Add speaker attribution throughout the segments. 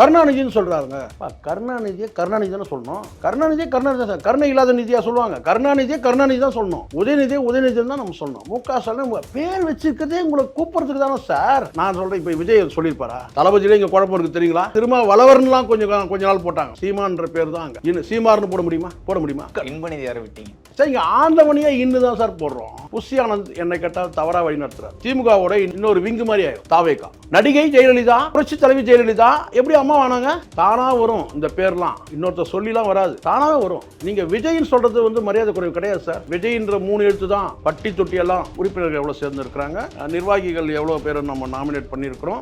Speaker 1: கருணாநிதினு சொல்றாருங்க. அப்பா, கருணாநிதியை கருணாநிதி தானே சொல்லணும். கருணாநிதியை கருணாநிதி தான் கருணை இல்லாத நிதியா சொல்லுவாங்க. கருணாநிதியை கருணாநிதி தான் சொல்லணும். உதயநிதியை உதயநிதி தான் நம்ம சொல்லணும். மு க ஸ்டாலின் உங்க பேர் வச்சிருக்கதே உங்களை கூப்பிடுறதுக்கு தானே சார். நான் சொல்றேன் இப்போ விஜய் சொல்லியிருப்பாரா? தளபதியில இங்க குழப்பம் இருக்கு தெரியுங்களா? திரும்ப வளவர்னுலாம் கொஞ்சம் கொஞ்ச நாள் போட்டாங்க. சீமான்ற பேர் தான் அங்க. இன்னும் சீமார்னு போட முடியுமா? போட முடியுமா?
Speaker 2: இன்பநிதி யாரை விட்டீங்க.
Speaker 1: சார் இங்க ஆண்டவனியா இன்னு தான் சார் போடுறோம். புஷி ஆனந்த் என்னை கேட்டால் தவறா வழி நடத்துறாரு திமுகவோட இன்னொரு விங்கு மாதிரி ஆயிரும். தாவேக்கா நடிகை ஜெயலலிதா புரட்சி தலைவி ஜெயலலிதா எப்படி அம்மா வானங்க தானாக வரும் இந்த பேர்லாம். இன்னொருத்தர் சொல்லிலாம் வராது. தானாகவே வரும். நீங்கள் விஜய்னு சொல்கிறது வந்து மரியாதை குறைவு கிடையாது சார். விஜய்ன்ற மூணு எழுத்து தான் பட்டி தொட்டி எல்லாம் உறுப்பினர்கள் எவ்வளோ சேர்ந்துருக்கிறாங்க. நிர்வாகிகள் எவ்வளோ பேரை நம்ம நாமினேட் பண்ணியிருக்கிறோம்.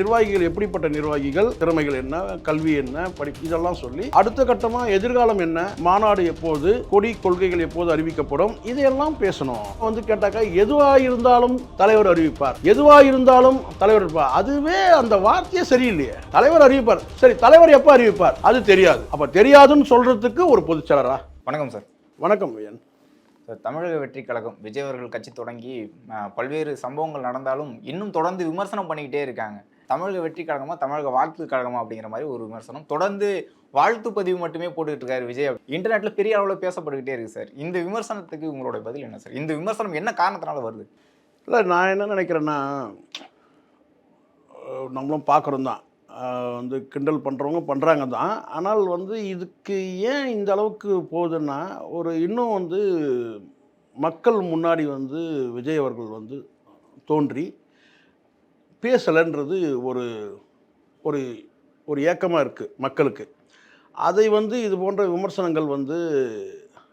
Speaker 1: நிர்வாகிகள் எப்படிப்பட்ட நிர்வாகிகள் திறமைகள் என்ன கல்வி என்ன படிப்பு இதெல்லாம் சொல்லி அடுத்த கட்டமாக எதிர்காலம் என்ன மாநாடு எப்போது கொடி கொள்கைகள் எப்போது அறிவிக்கப்படும் இதையெல்லாம் பேசணும். வந்து கேட்டாக்கா எதுவாக இருந்தாலும் தலைவர் அறிவிப்பார். எதுவாக இருந்தாலும் தலைவர் இருப்பார் அதுவே அந்த வார்த்தையே சரியில்லையே. தலைவர் அறிவிப்பார் சரி தலைவர் எப்போ அறிவிப்பார்? அது தெரியாது. அப்ப தெரியாதுன்னு சொல்றதுக்கு ஒரு பொதுச் செயலரா
Speaker 2: வணக்கம் சார்.
Speaker 1: வணக்கம் ஐயன்.
Speaker 2: தமிழக வெற்றி கழகம் விஜய் அவர்கள் கட்சி தொடங்கி பல்வேறு சம்பவங்கள் நடந்தாலும் இன்னும் தொடர்ந்து விமர்சனம் பண்ணிக்கிட்டே இருக்காங்க. தமிழக வெற்றி கழகமா தமிழக வாழ்த்து கழகமா அப்படிங்கிற மாதிரி ஒரு விமர்சனம். தொடர்ந்து வாழ்த்து பதிவு மட்டுமே போட்டுக்கிட்டு இருக்காரு விஜய் இன்டர்நெட்ல பெரிய அளவில் பேசப்பட்டுக்கிட்டே இருக்கு சார். இந்த விமர்சனத்துக்கு உங்களோட பதில் என்ன சார்? இந்த விமர்சனம் என்ன காரணத்தினால வருது?
Speaker 1: இல்லை நான் என்ன நினைக்கிறேன்னா நம்மளும் பார்க்குறோம் தான். வந்து கிண்டல் பண்ணுறவங்க பண்ணுறாங்க தான். ஆனால் வந்து இதுக்கு ஏன் இந்த அளவுக்கு போகுதுன்னா ஒரு இன்னும் வந்து மக்கள் முன்னாடி வந்து விஜய் அவர்கள் வந்து தோன்றி பேசலைன்றது ஒரு ஒரு ஒரு ஏக்கமாக இருக்குது மக்களுக்கு. அதை வந்து இது போன்ற விமர்சனங்கள் வந்து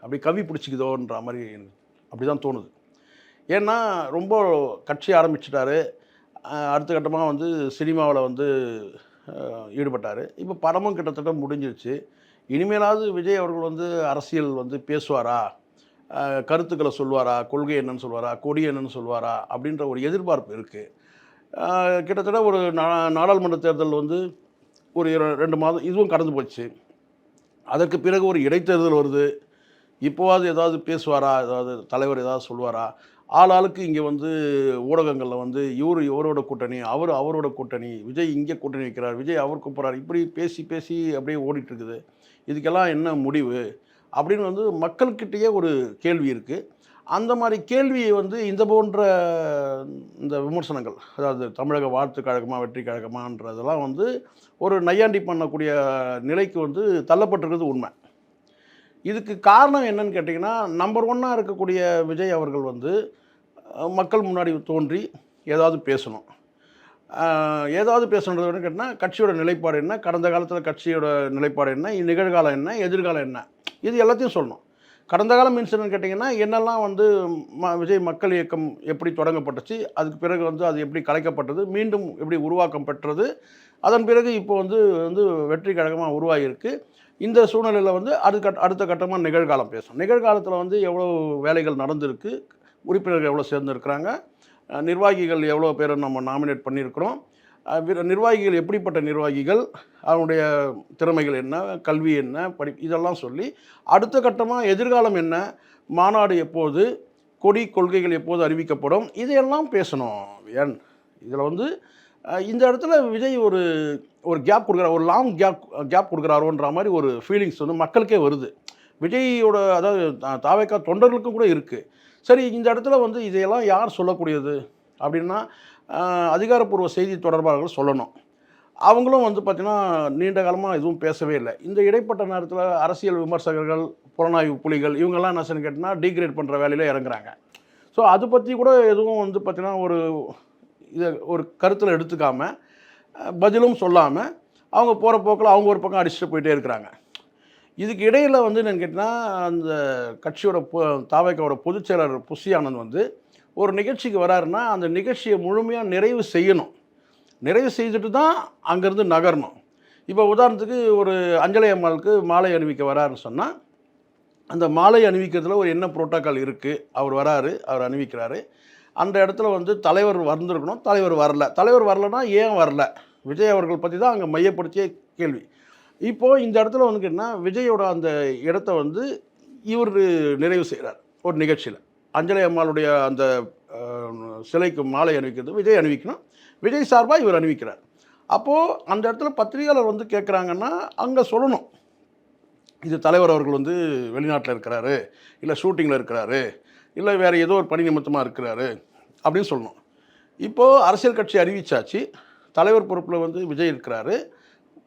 Speaker 1: அப்படி கவி பிடிச்சிக்குதோன்ற மாதிரி எனக்கு அப்படி தான் தோணுது. ஏன்னா ரொம்ப கட்சி ஆரம்பிச்சிட்டாரு. அடுத்த கட்டமாக வந்து சினிமாவில் வந்து ஈடுபட்டார். இப்போ படமும் கிட்டத்தட்ட முடிஞ்சிருச்சு. இனிமேலாவது விஜய் அவர்கள் வந்து அரசியல் வந்து பேசுவாரா? கருத்துக்களை சொல்வாரா? கொள்கை என்னன்னு சொல்வாரா? கொடி என்னன்னு சொல்வாரா? அப்படின்ற ஒரு எதிர்பார்ப்பு இருக்குது கிட்டத்தட்ட ஒரு நா நாடாளுமன்ற தேர்தல் வந்து ஒரு ரெண்டு மாதம் இதுவும் கடந்து போச்சு. அதற்கு பிறகு ஒரு இடைத்தேர்தல் வருது. இப்போவாது ஏதாவது பேசுவாரா? ஏதாவது தலைவர் ஏதாவது சொல்லுவாரா ஆள் ஆளுக்கு இங்கே வந்து ஊடகங்களில் வந்து இவர் இவரோட கூட்டணி அவர் அவரோட கூட்டணி விஜய் இங்கே கூட்டணி வைக்கிறார் விஜய் அவர் கூப்பிட்றாரு இப்படி பேசி பேசி அப்படியே ஓடிட்டுருக்குது. இதுக்கெல்லாம் என்ன முடிவு? அப்படின்னு வந்து மக்கள்கிட்டயே ஒரு கேள்வி இருக்குது அந்த மாதிரி கேள்வியை வந்து இந்த போன்ற இந்த விமர்சனங்கள் அதாவது தமிழக வாழ்த்து கழகமாக வெற்றி கழகமான்றதெல்லாம் வந்து ஒரு நையாண்டி பண்ணக்கூடிய நிலைக்கு வந்து தள்ளப்பட்டிருக்கிறது உண்மை. இதுக்கு காரணம் என்னன்னு கேட்டிங்கன்னா நம்பர் ஒன்னாக இருக்கக்கூடிய விஜய் அவர்கள் வந்து மக்கள் முன்னாடி தோன்றி ஏதாவது பேசணும். ஏதாவது பேசணுன்றது என்ன கேட்டிங்கன்னா கட்சியோட நிலைப்பாடு என்ன? கடந்த காலத்தில் கட்சியோட நிலைப்பாடு என்ன? நிகழ்காலம் என்ன? எதிர்காலம் என்ன? இது எல்லாத்தையும் சொல்லணும். கடந்த காலம் மீன்ஸ் கேட்டிங்கன்னா என்னெல்லாம் வந்து ம விஜய் மக்கள் இயக்கம் எப்படி தொடங்கப்பட்டுச்சு அதுக்கு பிறகு வந்து அது எப்படி கலைக்கப்பட்டது மீண்டும் எப்படி உருவாக்கம் பெற்றது அதன் பிறகு இப்போ வந்து வந்து வெற்றி கழகமாக உருவாகியிருக்கு. இந்த சூழ்நிலையில் வந்து அடுத்த அடுத்த கட்டமாக நிகழ்காலம் பேசும். நிகழ்காலத்தில் வந்து எவ்வளோ வேலைகள் நடந்திருக்கு உறுப்பினர்கள் எவ்வளோ சேர்ந்துருக்கிறாங்க நிர்வாகிகள் எவ்வளோ பேரை நம்ம நாமினேட் பண்ணியிருக்கிறோம் நிர்வாகிகள் எப்படிப்பட்ட நிர்வாகிகள் அவனுடைய திறமைகள் என்ன கல்வி என்ன படி இதெல்லாம் சொல்லி அடுத்த கட்டமாக எதிர்காலம் என்ன மாநாடு எப்போது கொடி கொள்கைகள் எப்போது அறிவிக்கப்படும் இதையெல்லாம் பேசணும். ஏன்? இதில் வந்து இந்த இடத்துல விஜய் ஒரு ஒரு கேப் கொடுக்குறாரு ஒரு லாங் கேப் கேப் கொடுக்குறாரோன்ற மாதிரி ஒரு ஃபீலிங்ஸ் வந்து மக்களுக்கே வருது. விஜயோட அதாவது தாவேக்கா தொண்டர்களுக்கும் கூட இருக்குது சரி இந்த இடத்துல வந்து இதையெல்லாம் யார் சொல்லக்கூடியது? அப்படின்னா அதிகாரப்பூர்வ செய்தி தொடர்பாளர்கள் சொல்லணும். அவங்களும் வந்து பார்த்திங்கன்னா நீண்ட காலமாக எதுவும் பேசவே இல்லை. இந்த இடைப்பட்ட நேரத்தில் அரசியல் விமர்சகர்கள் புலனாய்வு புலிகள் இவங்கெல்லாம் என்ன செய்யணும் டிகிரேட் பண்ணுற வேலையில் இறங்குறாங்க. ஸோ அதை பற்றி கூட எதுவும் வந்து பார்த்திங்கன்னா ஒரு இதை ஒரு கருத்தில் எடுத்துக்காமல் பதிலும் சொல்லாமல் அவங்க போகிற போக்கில் அவங்க ஒரு பக்கம் அடிச்சுட்டு போயிட்டே இருக்கிறாங்க. இதுக்கு இடையில் வந்து என்னன்னு கேட்டிங்கன்னா அந்த கட்சியோட பொ- தாவேக்காவோட பொதுச் செயலாளர் புஷி ஆனந்த் வந்து ஒரு நிகழ்ச்சிக்கு வராருன்னா அந்த நிகழ்ச்சியை முழுமையாக நிறைவு செய்யணும். நிறைவு செய்துட்டு தான் அங்கேருந்து நகரணும். இப்போ உதாரணத்துக்கு ஒரு அஞ்சலி அம்மாளுக்கு மாலை அணிவிக்க வராருன்னு சொன்னால் அந்த மாலை அணிவிக்கிறதுல ஒரு என்ன புரோட்டோக்கால் இருக்குது அவர் வராரு அவர் அணிவிக்கிறாரு. அந்த இடத்துல வந்து தலைவர் வந்திருக்கணும். தலைவர் வரல. தலைவர் வரலனா ஏன் வரல? விஜய் அவர்கள் பற்றி தான் அங்கே மையப்படுத்திய கேள்வி. இப்போது இந்த இடத்துல வந்து கேட்டிங்கன்னா விஜயோட அந்த இடத்த வந்து இவர் நிறைவு செய்கிறார் ஒரு நிகழ்ச்சியில். அஞ்சலி அம்மாளுடைய அந்த சிலைக்கு மாலை அணிவிக்கிறது விஜய் அணிவிக்கணும். விஜய் சார்பாக இவர் அணிவிக்கிறார். அப்போது அந்த இடத்துல பத்திரிகையாளர் வந்து கேட்குறாங்கன்னா அங்கே சொல்லணும். இது தலைவர் அவர்கள் வந்து வெளிநாட்டில் இருக்கிறாரு. இல்லை ஷூட்டிங்கில் இருக்கிறாரு. இல்லை வேறு ஏதோ ஒரு பணி நிமித்தமாக இருக்கிறாரு அப்படின்னு சொல்லணும். இப்போது அரசியல் கட்சி அறிவிச்சாச்சு. தலைவர் பொறுப்பில் வந்து விஜய் இருக்கிறாரு.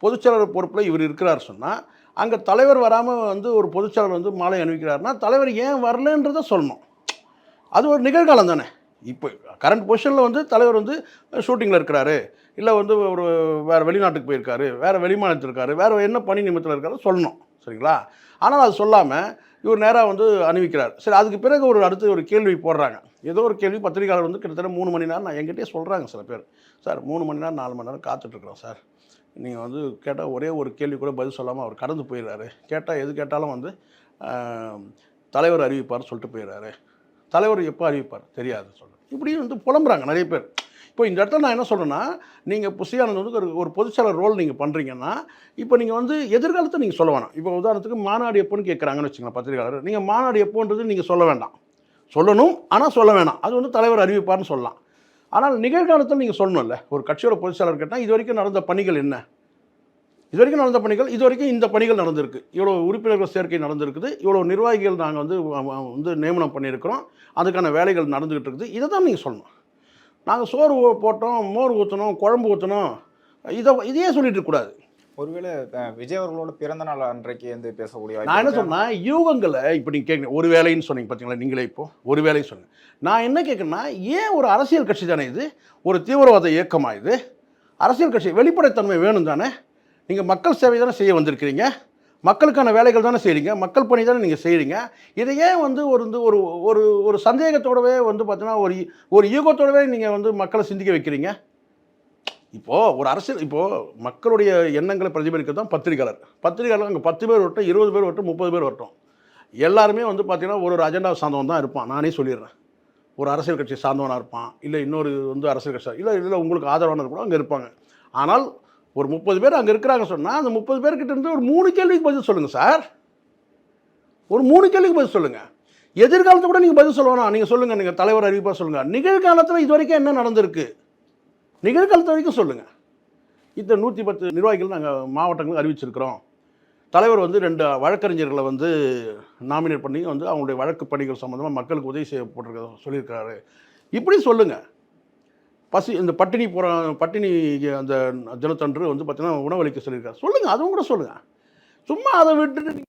Speaker 1: பொதுச்செயலாளர் பொறுப்பில் இவர் இருக்கிறார் சொன்னால் அங்கே தலைவர் வராமல் வந்து ஒரு பொதுச்செயலாளர் வந்து மாலை அணிவிக்கிறாருன்னா தலைவர் ஏன் வரலன்றதை சொல்லணும். அது ஒரு நிகழ்காலம் தானே. இப்போ கரண்ட் பொசிஷனில் வந்து தலைவர் வந்து ஷூட்டிங்கில் இருக்கிறாரு. இல்லை வந்து ஒரு வேறு வெளிநாட்டுக்கு போயிருக்காரு வேறு வெளிமாநிலத்தில் இருக்காரு வேறு என்ன பணி நிமித்தத்தில் இருக்காரு சொல்லணும். சரிங்களா? ஆனால் அது சொல்லாமல் இவர் நேராக வந்து அணிவிக்கிறார். சரி அதுக்கு பிறகு ஒரு அடுத்து ஒரு கேள்வி போடுறாங்க. ஏதோ ஒரு கேள்வி பத்திரிகையாளர் வந்து கிட்டத்தட்ட மூணு மணி நேரம் நான் எங்கிட்டே சொல்கிறாங்க சில பேர். சார் மூணு மணி நேரம் நாலு மணி நேரம் காத்துட்ருக்குறோம் சார். நீங்கள் வந்து கேட்டால் ஒரே ஒரு கேள்வி கூட பதில் சொல்லாமல் அவர் கடந்து போயிடுறாரு. கேட்டால் எது கேட்டாலும் வந்து தலைவர் அறிவிப்பார் சொல்லிட்டு போயிடுறாரு. தலைவர் எப்போ அறிவிப்பார்? தெரியாது சொல்கிறேன் இப்படி வந்து புலம்புறாங்க நிறைய பேர். இப்போ இந்த இடத்துல நான் என்ன சொல்கிறேன்னா நீங்கள் புசியானது வந்து ஒரு ஒரு பொதுச்செயலர் ரோல் நீங்கள் பண்ணுறீங்கன்னா இப்போ நீங்கள் வந்து எதிர்காலத்தை நீங்கள் சொல்ல வேணாம். இப்போ உதாரணத்துக்கு மாநாடு எப்போன்னு கேட்குறாங்கன்னு வச்சுக்கோங்களேன் பத்திரிகையாளர். நீங்கள் மாநாடு எப்போன்றது நீங்கள் சொல்ல வேண்டாம். சொல்லணும் ஆனால் சொல்ல வேணாம். அது வந்து தலைவர் அறிவிப்பார்னு சொல்லலாம். ஆனால் நிகழ்காலத்தில் நீங்கள் சொல்லணும்ல. ஒரு கட்சியோட பொதுச்செயலர் கேட்டால் இது வரைக்கும் நடந்த பணிகள் என்ன? இது வரைக்கும் நடந்த பணிகள் இது வரைக்கும் இந்த பணிகள் நடந்திருக்கு. இவ்வளோ உறுப்பினர்கள் சேர்க்கை நடந்திருக்குது. இவ்வளோ நிர்வாகிகள் நாங்கள் வந்து வந்து நியமனம் பண்ணியிருக்கிறோம். அதுக்கான வேலைகள் நடந்துக்கிட்டு இருக்குது. இதை தான் நீங்கள் சொல்லணும். நாங்கள் சோறு ஊ- போட்டோம் மோர் ஊற்றணும் குழம்பு ஊற்றணும் இதை இதையே சொல்லிட்டு இருக்கக்கூடாது
Speaker 2: ஒருவேளை விஜய் அவர்களோட பிறந்த நாள் அன்றைக்கு வந்து பேசக்கூடிய
Speaker 1: நான் என்ன? சொன்னேன் யூகங்களை இப்போ நீங்கள் கேட்குறீங்க ஒரு வேலைன்னு சொன்னீங்க பார்த்தீங்களா நீங்களே இப்போ ஒரு வேலைன்னு சொன்னேன். நான் என்ன கேட்குறேன்னா ஏன் ஒரு அரசியல் கட்சி தானே இது? ஒரு தீவிரவாத இயக்கமா இது? அரசியல் கட்சி வெளிப்படைத்தன்மை வேணும் தானே? நீங்கள் மக்கள் சேவை தானே செய்ய வந்திருக்கிறீங்க? மக்களுக்கான வேலைகள் தானே செய்கிறீங்க மக்கள் பணி தானே நீங்கள் செய்கிறீங்க இதை ஏன் வந்து ஒரு வந்து ஒரு ஒரு ஒரு சந்தேகத்தோடவே வந்து பார்த்தீங்கன்னா ஒரு ஒரு யூகத்தோடவே நீங்கள் வந்து மக்களை சிந்திக்க வைக்கிறீங்க? இப்போது ஒரு அரசியல் இப்போது மக்களுடைய எண்ணங்களை பிரதிபலிக்கிறது தான் பத்திரிகையாளர். பத்திரிகையாளர் அங்கே பத்து பேர் வரட்டும் இருபது பேர் வரட்டும் முப்பது பேர் வரட்டும். எல்லாருமே வந்து பார்த்தீங்கன்னா ஒரு ஒரு அஜெண்டா சார்ந்தவன் தான் இருப்பான். நானே சொல்லிடுறேன். ஒரு அரசியல் கட்சி சார்ந்தவனாக இருப்பான். இல்லை இன்னொரு வந்து அரசியல் கட்சி இல்லை இல்லை உங்களுக்கு ஆதரவானவர் கூட அங்கே இருப்பாங்க. ஆனால் ஒரு முப்பது பேர் அங்கே இருக்கிறாங்க சொன்னால் அந்த முப்பது பேர்கிட்ட இருந்து ஒரு மூணு கேள்விக்கு பதில் சொல்லுங்கள் சார். ஒரு மூணு கேள்விக்கு பதில் சொல்லுங்கள் எதிர்காலத்தை கூட நீங்கள் பதில் சொல்லணும் நீங்கள் சொல்லுங்கள் நீங்கள் தலைவர் அறிவிப்பாக சொல்லுங்கள் நிகழ்காலத்தில் இது வரைக்கும் என்ன நடந்திருக்கு? நிகழ்காலத்து வரைக்கும் சொல்லுங்கள் இந்த நூற்றி பத்து நிர்வாகிகள் நாங்கள் மாவட்டங்களுக்கு அறிவிச்சிருக்கிறோம். தலைவர் வந்து ரெண்டு வழக்கறிஞர்களை வந்து நாமினேட் பண்ணி வந்து அவங்களுடைய வழக்கு பணிகள் சம்மந்தமாக மக்களுக்கு உதவி செய்ய போட்டிருக்க சொல்லியிருக்காரு இப்படி சொல்லுங்கள் பசி இந்த பட்டினி போகிற பட்டினி அந்த தினத்தன்று வந்து பார்த்தீங்கன்னா உணவளிக்க சொல்லியிருக்காரு. சொல்லுங்கள் அதுவும் கூட சொல்லுங்கள் சும்மா அதை விட்டுட்டு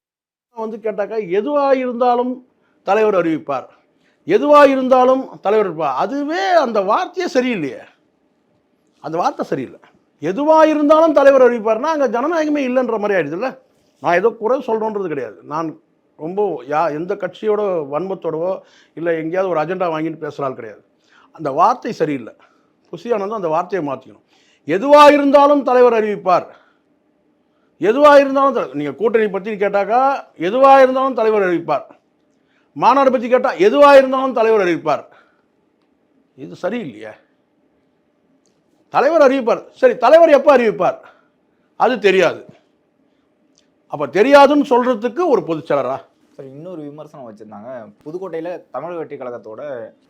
Speaker 1: வந்து கேட்டாக்கா எதுவாக இருந்தாலும் தலைவர் அறிவிப்பார். எதுவாக இருந்தாலும் தலைவர் இருப்பார் அதுவே அந்த வார்த்தையே சரியில்லையே. அந்த வார்த்தை சரியில்லை. எதுவாக இருந்தாலும் தலைவர் அறிவிப்பார்னா அங்கே ஜனநாயகமே இல்லைன்ற மாதிரி ஆயிடுதுல்ல? நான் ஏதோ குறை சொல்கிறோன்றது கிடையாது. நான் ரொம்ப யா எந்த கட்சியோட வன்மத்தோடவோ இல்லை எங்கேயாவது ஒரு அஜெண்டா வாங்கிட்டு பேசுகிறாள் கிடையாது. அந்த வார்த்தை சரியில்லை. புசியானந்தம் அந்த வார்த்தையை மாற்றிக்கணும் எதுவாக இருந்தாலும் தலைவர் அறிவிப்பார். எதுவாக இருந்தாலும் நீங்கள் கூட்டணி பற்றி கேட்டாக்கா எதுவாக இருந்தாலும் தலைவர் அறிவிப்பார். மாநாடு பற்றி கேட்டால் எதுவாக இருந்தாலும் தலைவர் அறிவிப்பார். இது சரியில்லையே. தலைவர் அறிவிப்பார். சரி தலைவர் எப்போ அறிவிப்பார்? அது தெரியாது. அப்போ தெரியாதுன்னு சொல்கிறதுக்கு ஒரு பொதுச்செயலரா
Speaker 2: சரி இன்னொரு விமர்சனம் வச்சிருந்தாங்க. புதுக்கோட்டையில தமிழ் வெற்றி கழகத்தோட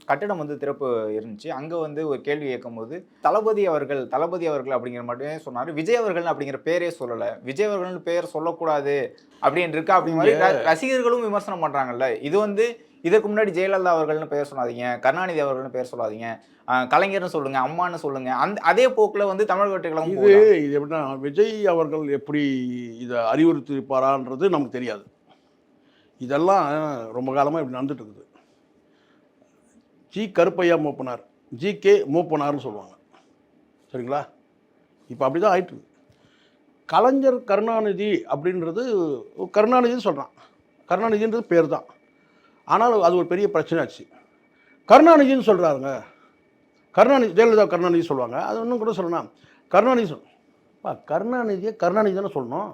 Speaker 2: கட்டிடம் வந்து திறப்பு இருந்துச்சு. அங்க வந்து ஒரு கேள்வி கேட்கும்போது தளபதி அவர்கள் தளபதி அவர்கள் அப்படிங்கிற மட்டுமே சொன்னாரு. விஜய் அவர்கள் அப்படிங்கிற பேரே சொல்லல. விஜய் அவர்கள் பேர் சொல்லக்கூடாது அப்படின்னு இருக்கா அப்படிங்கிற மாதிரி ரசிகர்களும் விமர்சனம் பண்றாங்கல்ல. இது வந்து இதற்கு முன்னாடி ஜெயலலிதா அவர்கள்னு பேர் சொல்லாதீங்க கருணாநிதி அவர்கள்னு பேர் சொல்லாதீங்க கலைஞர்னு சொல்லுங்க அம்மான்னு சொல்லுங்க அந்த அதே போக்குல வந்து தமிழ் வெற்றி கழகம்
Speaker 1: இது? இது எப்படின்னா விஜய் அவர்கள் எப்படி இதை அறிவுறுத்தியிருப்பாரான்றது நமக்கு தெரியாது. இதெல்லாம் ரொம்ப காலமாக இப்படி நடந்துட்டு இருக்குது G Karuppaiya Moopanar G K மூப்பனார்னு சொல்லுவாங்க. சரிங்களா? இப்போ அப்படி தான் ஆயிட்டு கலைஞர் கருணாநிதி அப்படின்றது கருணாநிதின்னு சொல்கிறான் கருணாநிதின்றது பேர் தான் ஆனால் அது ஒரு பெரிய பிரச்சனை ஆச்சு கருணாநிதின்னு சொல்கிறாருங்க கருணாநிதி ஜெயலலிதா கருணாநிதி சொல்லுவாங்க. அது இன்னும் கூட சொல்லணும் கருணாநிதி சொல் கருணாநிதியை கருணாநிதி தானே சொல்லணும்?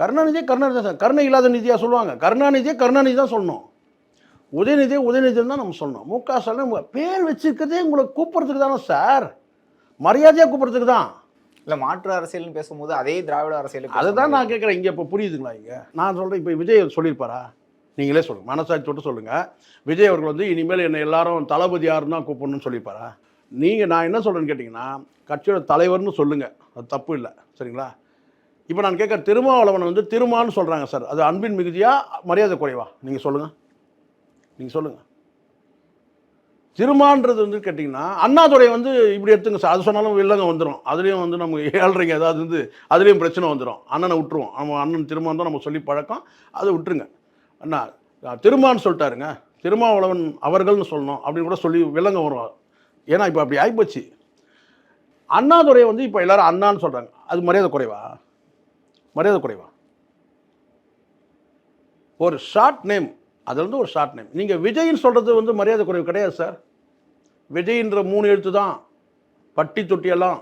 Speaker 1: கருணாநிதியே கருணாநிதி தான் கருணை இல்லாத நிதியாக சொல்லுவாங்க. கருணாநிதியே கருணாநிதி தான் சொல்லணும். உதயநிதியே உதயநிதி தான் நம்ம சொல்லணும். மு க ஸ்டாலின் பேர் வச்சிருக்கிறதே உங்களை கூப்பிட்றதுக்கு தானே சார். மரியாதையாக கூப்பிட்றதுக்கு தான்.
Speaker 2: இல்ல மாற்று அரசியல்னு பேசும்போது அதே திராவிட அரசியல்
Speaker 1: அதை தான் நான் கேட்குறேன். இங்கே இப்போ புரியுதுங்களா இங்கே? நான் சொல்கிறேன் இப்போ விஜய் சொல்லியிருப்பாரா? நீங்களே சொல்லுங்கள் மனசாட்சி தொட்டு சொல்லுங்கள் விஜய் அவர்கள் வந்து இனிமேல் என்னை எல்லாரும் தளபதி யாருன்னு தான் கூப்பிடணும்னு சொல்லியிருப்பாரா? நீங்கள் நான் என்ன சொல்கிறேன்னு கேட்டிங்கன்னா கட்சியோட தலைவர்னு சொல்லுங்கள் அது தப்பு இல்லை. சரிங்களா? இப்போ நான் கேட்குற திருமாவளவன் வந்து திருமான்னு சொல்கிறாங்க சார். அது அன்பின் மிகுதியா மரியாதை குறைவா? நீங்கள் சொல்லுங்கள் நீங்கள் சொல்லுங்கள் திருமான்றது வந்து கேட்டிங்கன்னா அண்ணாதுரை வந்து இப்படி எடுத்துங்க சார். அது சொன்னாலும் இல்லைங்க வந்துடும் அதுலேயும் வந்து நமக்கு ஏழ்றீங்க ஏதாவது வந்து அதுலேயும் பிரச்சனை வந்துடும் அண்ணனை விட்டுருவோம். நம்ம அண்ணன் திருமான் தான் நம்ம சொல்லி பழக்கம். அதை விட்டுருங்க. அண்ணா திருமான்னு சொல்லிட்டாருங்க. திருமாவளவன் அவர்கள்னு சொல்லணும் அப்படின்னு கூட சொல்லி விலங்க வரும். ஏன்னா இப்போ அப்படி ஆகிப்போச்சு அண்ணாதுரை வந்து இப்போ எல்லாரும் அண்ணான்னு சொல்கிறாங்க அது மரியாதை குறைவா? மரியாதை குறைவா ஒரு ஷார்ட் நேம் அது வந்து ஒரு ஷார்ட் நேம் நீங்கள் விஜய்னு சொல்கிறது வந்து மரியாதை குறைவு கிடையாது சார் விஜய்ன்ற மூணு எழுத்து தான். பட்டி தொட்டியெல்லாம்.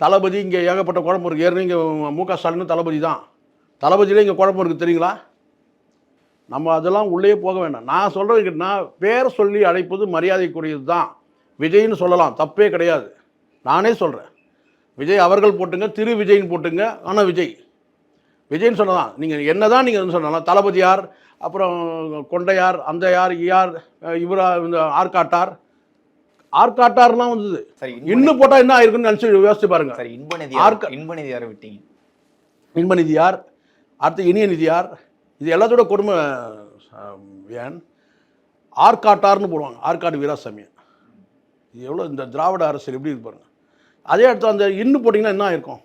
Speaker 1: தளபதி இங்கே ஏகப்பட்ட குழம்பு இருக்குது ஏற்கனவே இங்கே மு க ஸ்டாலின் தளபதி தான். தளபதியிலே இங்கே குழப்பம் இருக்குது தெரியுங்களா? நம்ம அதெல்லாம் உள்ளே போக வேண்டாம். நான் சொல்கிறது நான் பேர் சொல்லி அழைப்பது மரியாதைக்குரியது தான். விஜய்னு சொல்லலாம் தப்பே கிடையாது. நானே சொல்கிறேன் விஜய் அவர்கள் போட்டுங்க திரு விஜய்னு போட்டுங்க ஆனால் விஜய். விஜய்னு சொல்லலாம் நீங்கள் என்ன தான் நீங்கள் சொல்லலாம் தளபதி யார் அப்புறம் கொண்டையார் அந்த யார் யார் இவரா இந்த ஆர்காட்டார் ஆர்காட்டார்லாம் வந்தது.
Speaker 2: சரி
Speaker 1: இன்னும் போட்டால் என்ன ஆயிருக்குன்னு நினச்சி யோசிச்சு பாருங்க.
Speaker 2: சரி இன்பநிதி
Speaker 1: ஆர்க்க-
Speaker 2: இன்பநிதி யாரை விட்டீங்க.
Speaker 1: இன்பநிதி யார் அடுத்து இனிய நிதி யார் இது எல்லாத்தோட கொடுமை ஏன்? ஆர்காட்டார்னு போடுவாங்க. ஆற்காடு வீராசாமி இது எவ்வளோ இந்த திராவிட அரசியல் எப்படி இருக்கு பாருங்க. அதே இடத்துல அந்த இன்னு போட்டிங்கன்னா என்ன ஆயிருக்கும்?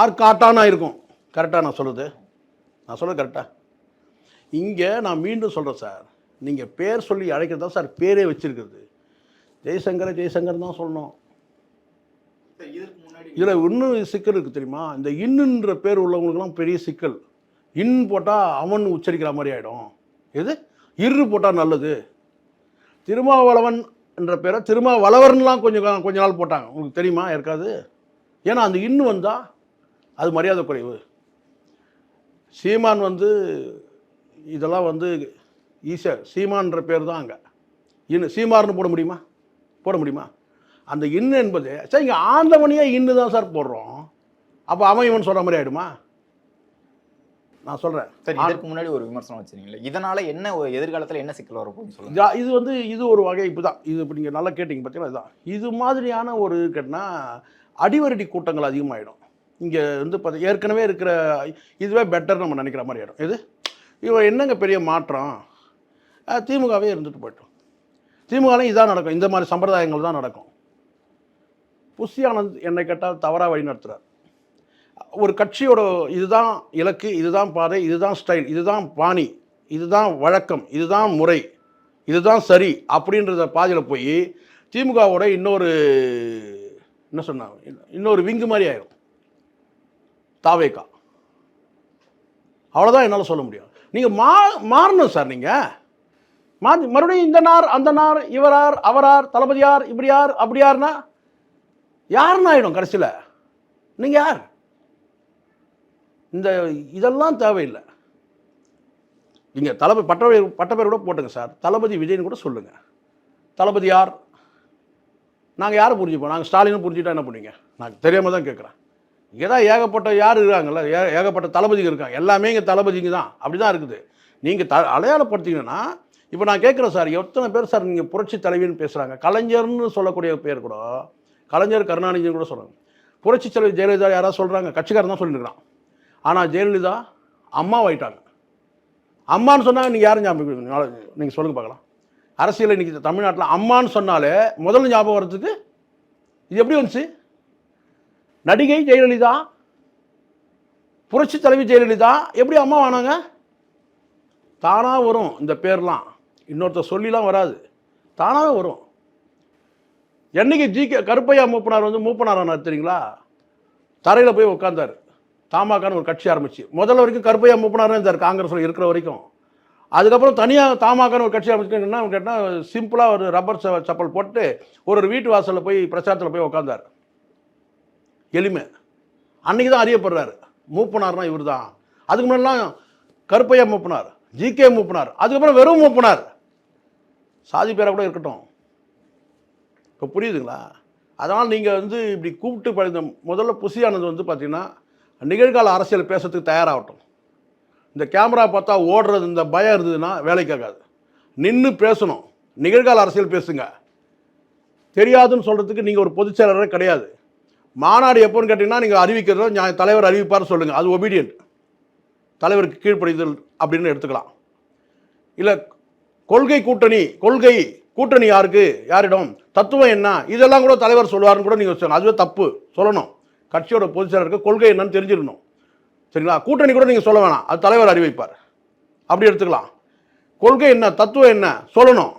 Speaker 1: ஆர்காட்டானா ஆயிருக்கும். கரெக்டாக நான் சொல்கிறது நான் சொல்கிறது கரெக்டாக இங்கே நான் மீண்டும் சொல்கிறேன் சார். நீங்கள் பேர் சொல்லி அழைக்கிறது தான் சார் பேரே வச்சிருக்கிறது. ஜெய்சங்கரை ஜெய்சங்கர் தான் சொல்லணும். இதில் இன்னும் சிக்கல் இருக்குது தெரியுமா? இந்த இன்னுன்ற பேர் உள்ளவங்களுக்குலாம் பெரிய சிக்கல். இன் போட்டால் அவன் உச்சரிக்கிற மாதிரி ஆகிடும் எது? இரு போட்டால் நல்லது. திருமாவளவன் என்ற பேரை திருமாவளவன்லாம் கொஞ்சம் கொஞ்ச நாள் போட்டாங்க. உங்களுக்கு தெரியுமா? இருக்காது ஏன்னா அந்த இன்னு வந்தால் அது மரியாதை குறைவு. சீமான் வந்து இதெல்லாம் வந்து ஈஸியாக சீமான்ற பேர் தான் அங்கே. இன்னு சீமார்னு போட முடியுமா? போட முடியுமா? அந்த இன்னு என்பது சரி இங்கே ஆண்டவனையே இன்னு தான் சார் போடுறோம். அப்போ அவன் இவன் சொல்கிற மாதிரி ஆகிடுமா நான் சொல்கிறேன்
Speaker 2: சரி இதற்கு முன்னாடி ஒரு விமர்சனம் வச்சிருக்கீங்களா இதனால என்ன ஒரு எதிர்காலத்துல என்ன சிக்கல் வரப்போகுதுன்னு சொல்லுங்க.
Speaker 1: இது வந்து இது ஒரு வகை இப்போ தான் இது இப்போ நீங்கள் நல்லா கேட்டிங்க பார்த்தீங்கன்னா இதுதான். இது மாதிரியான ஒரு கேட்டால் அடிவரடி கூட்டங்கள் அதிகமாகிடும் இங்கே வந்து பார்த்து ஏற்கனவே இருக்கிற இதுவே பெட்டர் நம்ம நினைக்கிற மாதிரி ஆகிடும் எது? இவன் என்னங்க பெரிய மாற்றம்? திமுகவே இருந்துட்டு போயிட்டோம். திமுகலையும் இதான் நடக்கும். இந்த மாதிரி சம்பிரதாயங்கள் தான் நடக்கும். புஷி ஆனந்த் என்னை கேட்டால் தவறாக வழி நடத்துகிறார் ஒரு கட்சியோட இதுதான் இலக்கு இதுதான் பாதை இதுதான் ஸ்டைல் இதுதான் பாணி இதுதான் வழக்கம் இதுதான் முறை இதுதான் சரி அப்படின்றத பாதையில் போய் திமுகவோட இன்னொரு என்ன சொன்னாங்க இன்னொரு விங்கு மாதிரி ஆயிரும். தாவேக்கா. அவ்வளோதான் என்னால் சொல்ல முடியும். நீங்கள் மா மாறணும் சார் நீங்கள் மாற்றி மறுபடியும் இந்த நார் அந்த நார் இவரார் அவரார் தளபதியார் இப்படியார் அப்படியார்னா யாருன்னு ஆயிடும் கடைசியில். நீங்கள் யார்? இந்த இதெல்லாம் தேவையில்லை. நீங்கள் தளபதி பட்ட பட்டப்பேர் கூட போட்டுங்க சார். தளபதி விஜய்னு கூட சொல்லுங்கள் தளபதி யார்? நாங்கள் யாரை புரிஞ்சுப்போம்? நாங்கள் ஸ்டாலினும் புரிஞ்சுட்டா என்ன பண்ணுவீங்க? நாங்கள் தெரியாமல் தான் கேட்குறேன் இங்கே தான் ஏகப்பட்ட யார் இருக்காங்கல்ல? ஏ ஏகப்பட்ட தளபதிங்க இருக்காங்க. எல்லாமே இங்கே தளபதிங்க தான். அப்படி தான் இருக்குது. நீங்கள் த அடையாளப்படுத்திங்கன்னா இப்போ நான் கேட்குறேன் சார். எத்தனை பேர் சார் நீங்கள் புரட்சி தலைவின்னு பேசுகிறாங்க கலைஞர்னு சொல்லக்கூடிய பேர் கூட கலைஞர் கருணாநிதினு கூட சொல்கிறாங்க புரட்சி தலைவர் ஜெயலலிதா யாராவது சொல்கிறாங்க கட்சிக்காரன் தான் சொல்லியிருக்கிறான் ஆனால் ஜெயலலிதா அம்மாவாயிட்டாங்க. அம்மான்னு சொன்னால் நீங்கள் யாரும் ஞாபகம் நீங்கள் சொல்லுங்கள் பார்க்கலாம். அரசியல் இன்றைக்கி தமிழ்நாட்டில் அம்மான்னு சொன்னாலே முதல்ல ஞாபகம் வர்றதுக்கு இது எப்படி வந்துச்சு? நடிகை ஜெயலலிதா புரட்சி தலைவி ஜெயலலிதா எப்படி அம்மா ஆனாங்க? தானாக வரும் இந்த பேர்லாம். இன்னொருத்தர் சொல்லிலாம் வராது. தானாகவே வரும். என்னைக்கு ஜி கே கருப்பையா மூப்பனார் வந்து மூப்பனார் ஆனார் தெரியுங்களா? தரையில் போய் உட்காந்தார் தாமாக்கான்னு ஒரு கட்சி ஆரம்பிச்சு. முதல்ல வரைக்கும் கருப்பையா மூப்பனாரே இருந்தார் காங்கிரஸில் இருக்கிற வரைக்கும். அதுக்கப்புறம் தனியாக தாமாக்கான ஒரு கட்சி ஆரம்பிச்சுன்னா கேட்டால் சிம்பிளாக ஒரு ரப்பர் சப்பல் போட்டு ஒரு ஒரு வீட்டு வாசலில் போய் பிரச்சாரத்தில் போய் உட்காந்தார் எளிமை. அன்னைக்கு தான் அறியப்படுறாரு. மூப்பனார்னா இவர் தான் அதுக்கு முன்னாடிலாம் கருப்பையா மூப்பனார் ஜிகே மூப்பனார் அதுக்கப்புறம் வெறும் மூப்பனார். சாதி பேராக கூட இருக்கட்டும். இப்போ புரியுதுங்களா? அதனால் நீங்கள் வந்து இப்படி கூப்பிட்டு பழந்த முதல்ல புசியானது வந்து பார்த்தீங்கன்னா நிகழ்கால அரசியல் பேசுறதுக்கு தயாராகட்டும். இந்த கேமரா பார்த்தா ஓடுறது இந்த பயம் இருந்ததுன்னா வேலைக்கு ஆகாது. நின்று பேசணும். நிகழ்கால அரசியல் பேசுங்க. தெரியாதுன்னு சொல்கிறதுக்கு நீங்கள் ஒரு பொதுச் செயலரே கிடையாது. மாநாடு எப்போன்னு கேட்டிங்கன்னா நீங்கள் அறிவிக்கிறதோ நான் தலைவர் அறிவிப்பார் சொல்லுங்கள் அது ஒபீடியன்ட் தலைவருக்கு கீழ்ப்படிதல் அப்படின்னு எடுத்துக்கலாம். இல்லை கொள்கை கூட்டணி கொள்கை கூட்டணி யாருக்கு? யாரிடம்? தத்துவம் என்ன? இதெல்லாம் கூட தலைவர் சொல்லுவாருன்னு கூட நீங்கள் சொல்லணும் அதுவே தப்பு. சொல்லணும். கட்சியோட பொதுச் செயலருக்கு கொள்கை என்னன்னு தெரிஞ்சிடணும் சரிங்களா? கூட்டணி கூட நீங்கள் சொல்ல வேணாம். அது தலைவர் அறிவிப்பார். அப்படி எடுத்துக்கலாம். கொள்கை என்ன? தத்துவம் என்ன? சொல்லணும்.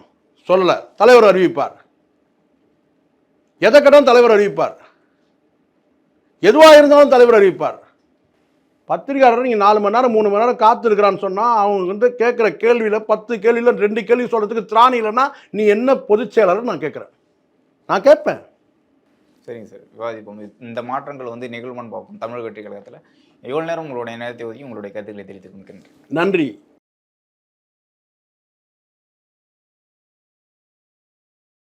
Speaker 1: சொல்லலை. தலைவர் அறிவிப்பார். எதை கேட்டாலும் தலைவர் அறிவிப்பார். எதுவாக இருந்தாலும் தலைவர் அறிவிப்பார். பத்திரிகையாளர் நீங்கள் நாலு மணி நேரம் மூணு மணி நேரம் காத்திருக்கிறான்னு சொன்னால் அவங்க வந்து கேட்குற கேள்வியில் பத்து கேள்வியில் ரெண்டு கேள்வி சொல்கிறதுக்கு திராணி இல்லைன்னா நீ என்ன பொதுச் செயலாளர் நான் கேட்குறேன். நான் கேட்பேன்.
Speaker 2: சரிங்க சார். விவாதிப்போம். இந்த மாற்றங்கள் வந்து நிகழ்வுன்னு பார்ப்போம். தமிழக வெற்றி கழகத்தில். எவ்வளோ நேரம் உங்களுடைய நேரத்தை ஒதுக்கி உங்களுடைய கருத்துக்களை தெரிவித்துக் கொண்டிருக்கிறேன்
Speaker 1: நன்றி.